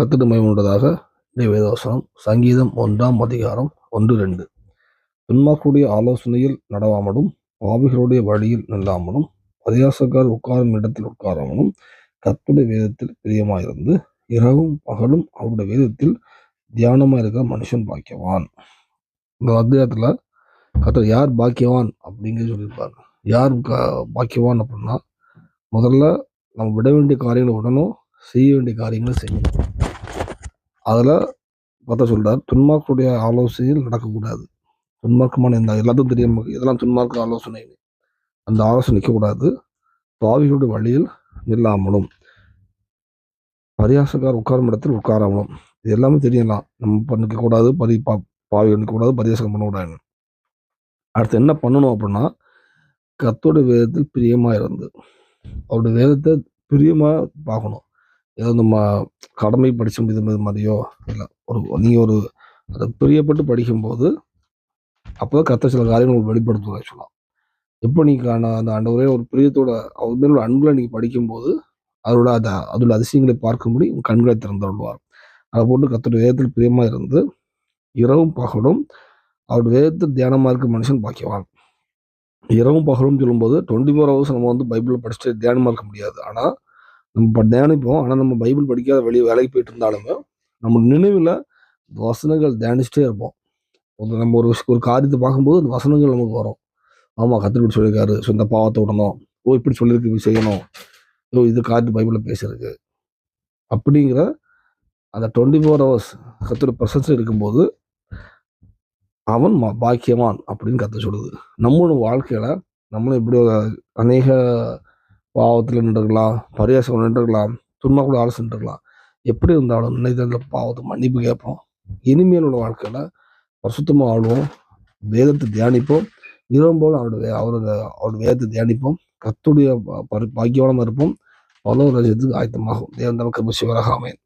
கத்திட்டு மயமுண்டதாக வேதவசனம் சங்கீதம் ஒன்றாம் அதிகாரம் ஒன்று ரெண்டு. துன்மாக்குடைய ஆலோசனையில் நடவாமலும் பாவிகளுடைய வழியில் நில்லாமலும் பரியாசக்கார் உட்காரும் இடத்தில் உட்காராமலும் கத்துடைய வேதத்தில் பிரியமாயிருந்து இரவும் பகலும் அவருடைய வேதத்தில் தியானமாக இருக்கிற மனுஷன் பாக்கியவான். இந்த அத்தியாயத்தில் கத்தர் யார் பாக்கியவான் அப்படிங்கிறது சொல்லியிருப்பார். யார் பாக்கியவான் அப்படின்னா முதல்ல நம்ம விட வேண்டிய காரியங்களை உடனும் செய்ய வேண்டிய காரியங்களை செய்யணும். அதில் பார்த்தா சொல்கிறார் துன்மார்க்குடைய ஆலோசனையில் நடக்கக்கூடாது. துன்மார்க்கமான இந்த எல்லாத்துக்கும் தெரியாம இதெல்லாம் துன்மார்க்க ஆலோசனை. அந்த ஆலோசனை நிற்கக்கூடாது. பாவிகளுடைய வழியில் நில்லாமலும் பரியாசக்கார் உட்காரும் இடத்தில் உட்காராமலும். இது எல்லாமே தெரியலாம். நம்ம பண்ணிக்கக்கூடாது பரி பா பாவி பண்ணிக்கூடாது பரியாசகம் பண்ணக்கூடாது அடுத்து என்ன பண்ணணும் அப்படின்னா கத்தோட வேதத்தில் பிரியமாக இருந்து அவருடைய வேதத்தை பிரியமாக பார்க்கணும். ஏதோ நம்ம கடமை படித்த இது மாதிரியோ இல்லை ஒரு நீங்கள் ஒரு அதை பிரியப்பட்டு படிக்கும்போது அப்போ கத்த சில காரியங்கள் வெளிப்படுத்துவாங்க சொல்லலாம். எப்போ நீங்கள் அந்த ஆண்டவரே ஒரு பிரியத்தோட அவர் மேலோட அன்பில் நீங்கள் படிக்கும்போது அதோட அதை அதோட அதிசயங்களை பார்க்கும்படி உங்கள் கண்களை திறந்து விடுவார் அதை போட்டு கத்தோட வேதத்தில் பிரியமாக இருந்து இரவும் பகலும் அவருடைய வேதத்தில் தியானமாக இருக்க மனுஷன் பாக்கியவான். இரவும் பகலும் சொல்லும்போது டுவெண்ட்டி ஃபோர் ஹவர்ஸ் நம்ம வந்து பைபிளில் படிச்சுட்டு தியானமாக இருக்க முடியாது. ஆனால் நம்ம தியானிப்போம். ஆனால் நம்ம பைபிள் படிக்காத வெளியே வேலைக்கு போயிட்டு இருந்தாலுமே நம்ம நினைவில் வசனங்கள் தியானிச்சுட்டே இருப்போம். ஒரு நம்ம ஒரு ஒரு காரியத்தை பார்க்கும்போது அந்த வசனங்கள் நமக்கு வரும். ஆமாம் கத்திரிப்படி சொல்லியிருக்காரு. ஸோ இந்த பாவத்தை விடணும். ஓ இப்படி சொல்லியிருக்கு இப்படி செய்யணும். ஓ இது காரியத்து பைபிளில் பேசியிருக்கு. அப்படிங்கிற அந்த டுவெண்ட்டி ஃபோர் ஹவர்ஸ் கத்தோட பிரசன்ஸ் இருக்கும்போது அவன் பாக்கியவான் அப்படின்னு கத்த சொல்லுது. நம்மளோட வாழ்க்கையில் நம்மளும் இப்படி அநேக பாவத்தில் நின்றுக்கலாம் பரியாசம் நின்றுக்கலாம் துன்பம் கூட ஆலோசனை நின்றுக்கலாம் எப்படி இருந்தாலும் நினைத்த பாவத்தை மன்னிப்பு கேட்போம். இனிமேலோட வாழ்க்கையில் பரிசுத்தமாக ஆளுவோம் வேதத்தை தியானிப்போம். இரவும் போல் அவருடைய அவரோட அவருடைய வேதத்தை தியானிப்போம். கத்துடைய பாக்கியவனமாக இருப்போம். பல ரஜத்துக்கு ஆயத்தமாகும். தேவன் நமக்கு அமையன்